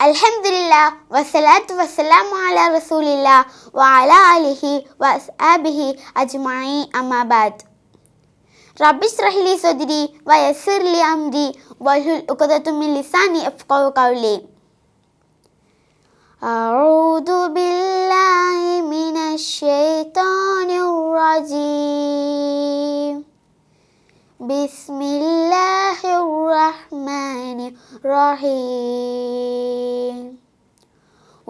الحمد لله والصلاة والسلام على رسول الله وعلى آله وأصحابه أجمعين أما بعد. رب اشرح لي صدري ويسر لي أمري واحلل عقدة من لساني يفقهوا قولي. أعوذ بالله من الشيطان الرجيم. بسم الله الرحمن الرحيم.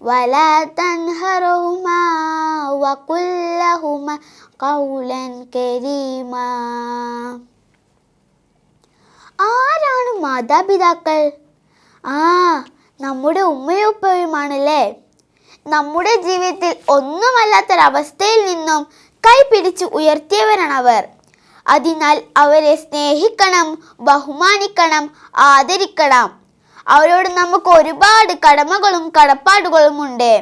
ولا تنهرهما وقل لهما قولا كريما ആരാണ് മാതാപിതാക്കൾ ആ നമ്മുടെ ഉമ്മയും ഉപ്പയുമാണല്ലേ നമ്മുടെ ജീവിതത്തിൽ ഒന്നുമല്ലാത്തൊരവസ്ഥയിൽ നിന്നും കൈ പിടിച്ച് ഉയർത്തിയവരാണ് അവർ അതിനാൽ അവരെ സ്നേഹിക്കണം ബഹുമാനിക്കണം ആദരിക്കണം അവരോട് നമുക്ക് ഒരുപാട് കടമകളും കടപ്പാടുകളും ഉണ്ട്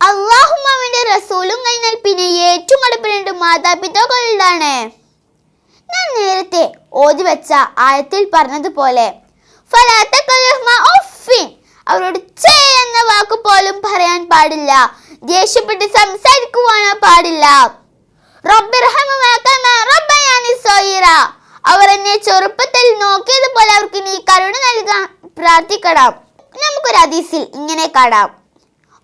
അള്ളാഹും അവന്റെ റസൂലും കഴിഞ്ഞാൽ പിന്നെ ഏറ്റവും അടുപ്പിലുണ്ട് മാതാപിതാക്കളുടെ ഞാൻ നേരത്തെ ഓതി വെച്ച ആയത്തിൽ പറഞ്ഞതുപോലെ. അവരോട് ചേ എന്ന വാക്ക് പോലും പറയാൻ പാടില്ല ദേഷ്യപ്പെട്ട് സംസാരിക്കുവാനോ പാടില്ല റബ്ബിർഹമുമാ കമാ റബ്ബയാനി സഗീറ. അവർ എന്നെ ചെറുപ്പത്തിൽ നോക്കിയതുപോലെ അവർക്ക് നീ കരുണ നൽകാൻ പ്രാർത്ഥിക്കണം നമുക്കൊരു അതീസിൽ ഇങ്ങനെ കാണാം.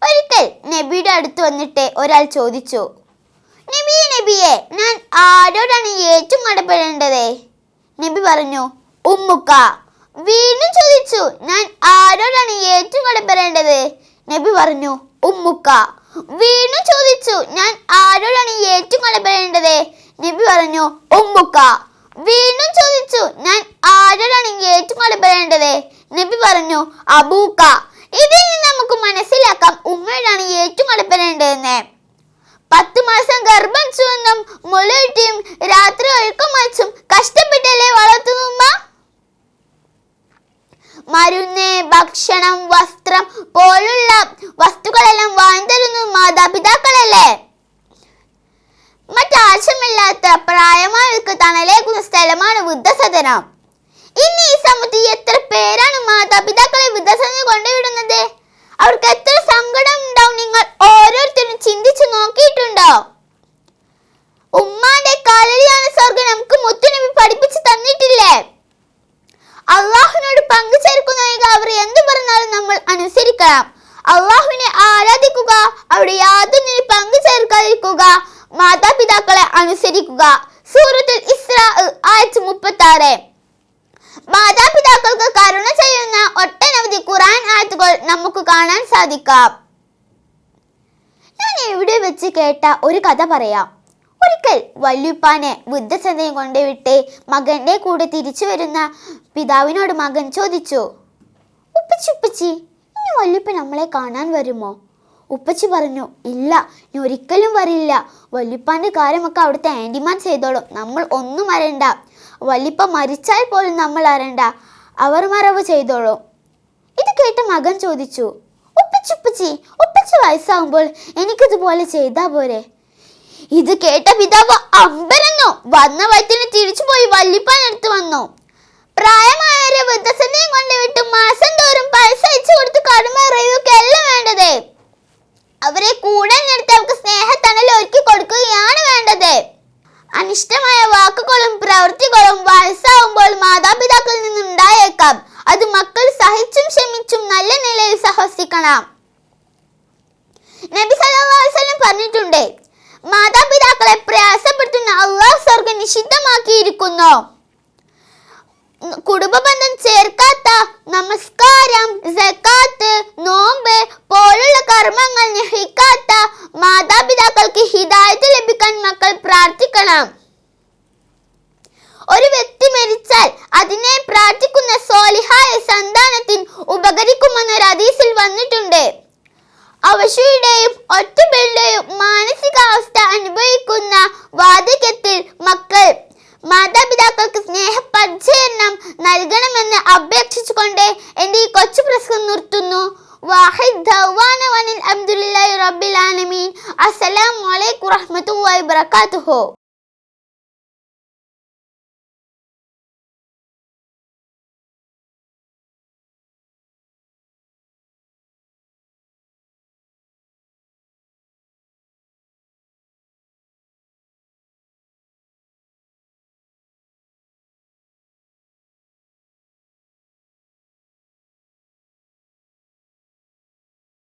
ഒരിക്കൽ നബിയുടെ അടുത്ത് വന്നിട്ട് ഒരാൾ ചോദിച്ചു നബിയെ നബിയെ ഞാൻ ആരോടാണ് ഏറ്റവും കടപ്പെടേണ്ടത്? നബി പറഞ്ഞു ഉമ്മുക്ക. വീണ്ടും ചോദിച്ചു ഞാൻ ആരോടാണ് ഏറ്റവും കടപ്പെടേണ്ടത്? നബി പറഞ്ഞു ഉമ്മുക്ക. വീണ്ടും ചോദിച്ചു ഞാൻ ആരോടാണ് ഏറ്റവും കടപ്പെടേണ്ടത്? നബി പറഞ്ഞു ഉമ്മുക്ക. വീണ്ടും ചോദിച്ചു ഞാൻ ആരോടാണ് ഏറ്റവും കടപ്പെടേണ്ടത് നബി പറഞ്ഞു അബൂക്ക ഇതിൽ നിന്ന് നമുക്ക് മനസ്സിലാക്കാം ഉമ്മയോടാണ് ഏറ്റവും കടപ്പെടേണ്ടതെന്ന് പത്ത് മാസം ഗർഭം ചുവന്നും മുലയിട്ടിയും രാത്രി ഒഴുക്കം വച്ചും കഷ്ടപ്പെട്ടല്ലേ വളർത്തുന്നുമ്മ മരുന്ന് ഭക്ഷണം വസ്ത്രം പോലുള്ള വസ്തുക്കളെല്ലാം വാങ്ങി തരുന്നു മാതാപിതാക്കളല്ലേ? മറ്റാവശ്യമില്ലാത്ത പ്രായമായവർക്ക് തണലേക്കുന്ന സ്ഥലമാണ് വൃദ്ധസദനം. ഇന്ന് ഈ സമൂഹത്തിൽ എത്ര പേരാണ് മാതാപിതാക്കളെ വൃദ്ധസദനം കൊണ്ടുവിടുന്നത്? അവർക്ക് എത്ര സങ്കടം ഉണ്ടാവും നിങ്ങൾ ഓരോരുത്തരും ചിന്തിച്ചു നോക്കിയിട്ടുണ്ടോ? ഉമ്മാന്റെ കാലടിയാണ് സ്വർഗം നമുക്ക് മുത്തുനബി പഠിപ്പിച്ചു തന്നിട്ടില്ലേ? അള്ളാഹുവിനോട് പങ്കുചേർക്കുന്ന അവർ എന്തു പറഞ്ഞാലും നമ്മൾ അനുസരിക്കണം. അള്ളാഹുവിനെ ആരാധിക്കുക അവിടെ യാതൊന്നിനും പങ്കു ചേർക്കാതിരിക്കുക മാതാപിതാക്കളെ അനുസരിക്കുക. സൂറത്തിൽ ഇസ്രാ മുപ്പത്തി ആറ് മാതാപിതാക്കൾക്ക് കരുണ ചെയ്യുന്ന ഒട്ടനവധി ഖുറാൻ ആയത്തുകൾ നമുക്ക് കാണാൻ സാധിക്കാം. ഞാൻ എവിടെ വെച്ച് കേട്ട ഒരു കഥ പറയാം. ഒരിക്കൽ വല്യുപ്പാനെ വൃദ്ധസദനം കൊണ്ടുവിട്ട് മകന്റെ കൂടെ തിരിച്ചു വരുന്ന പിതാവിനോട് മകൻ ചോദിച്ചു ഉപ്പച്ചി ഉപ്പച്ചി ഇനി വല്യുപ്പ നമ്മളെ കാണാൻ വരുമോ? ഉപ്പച്ചി പറഞ്ഞു ഇല്ല ഇനി ഒരിക്കലും വരില്ല. വല്യുപ്പാന്റെ കാര്യമൊക്കെ അവിടുത്തെ ആന്റിമാൻ ചെയ്തോളും. നമ്മൾ ഒന്നും അറിയണ്ട വല്യപ്പ മരിച്ചാൽ പോലും നമ്മൾ അരണ്ട അവർ മറവ് ചെയ്തോളും. ഇത് കേട്ട മകൻ ചോദിച്ചു ഉപ്പച്ചി ഉപ്പച്ചി ഉപ്പച്ചി വയസ്സാകുമ്പോൾ എനിക്കിതുപോലെ ചെയ്താ പോരെ? ഇത് കേട്ട പിതാവ് അമ്പരന്നു. വന്ന വയറ്റിനെ തിരിച്ചു പോയി വല്ലിപ്പാൻ എടുത്തു വന്നു. പ്രായമായവരെ വൃദ്ധസന്ധിയും കൊണ്ടുവിട്ടു മാസം തോറും പൈസ അയച്ചു കൊടുത്ത് അറിയുകയൊക്കെ അല്ല വേണ്ടത്. അവരെ കൂടെ നിർത്തി അവർക്ക് സ്നേഹത്തണൽ ഒരുക്കി കൊടുക്കുകയാണ് വേണ്ടത്. അനിഷ്ടമായ വാക്കുകളും പ്രവൃത്തികളും വയസ്സാവുമ്പോൾ മാതാപിതാക്കളിൽ നിന്നുണ്ടായേക്കാം. അത് മക്കൾ സഹിച്ചും ക്ഷമിച്ചും നല്ല നിലയിൽ സഹസിക്കണം നബി വസല്ലം പറഞ്ഞിട്ടുണ്ട് മാതാപിതാക്കളെ പ്രയാസപ്പെടുത്തുന്ന അള്ളാഹ് സ്വർഗം നിഷിദ്ധമാക്കിയിരിക്കുന്നു. കുടുംബബന്ധം ചേർക്കാത്ത ഒരു വ്യക്തി മരിച്ചാൽ അതിനെ പ്രാർത്ഥിക്കുന്ന സോലിഹായ സന്താനത്തിന് ഉപകരിക്കുമെന്നൊരു അതീസിൽ വന്നിട്ടുണ്ട്. അവശയുടെയും ഒറ്റപ്പെടുടെയും മാനസികാവസ്ഥ അനുഭവിക്കുന്ന വാദികത്തിൽ മക്കൾ മാതാപിതാക്കൾക്ക് സ്നേഹപരിചരണം നൽകണമെന്ന് അപേക്ഷിച്ചുകൊണ്ട് എന്റെ ഈ കൊച്ചു പ്രസംഗം നിർത്തുന്നു. വാഹിദ് ദവാന വനിൽ റബ്ബിൽ ആലമീൻ. അസ്സലാമു അലൈക്കും വറഹ്മത്തുള്ളാഹി വബറകാതുഹു.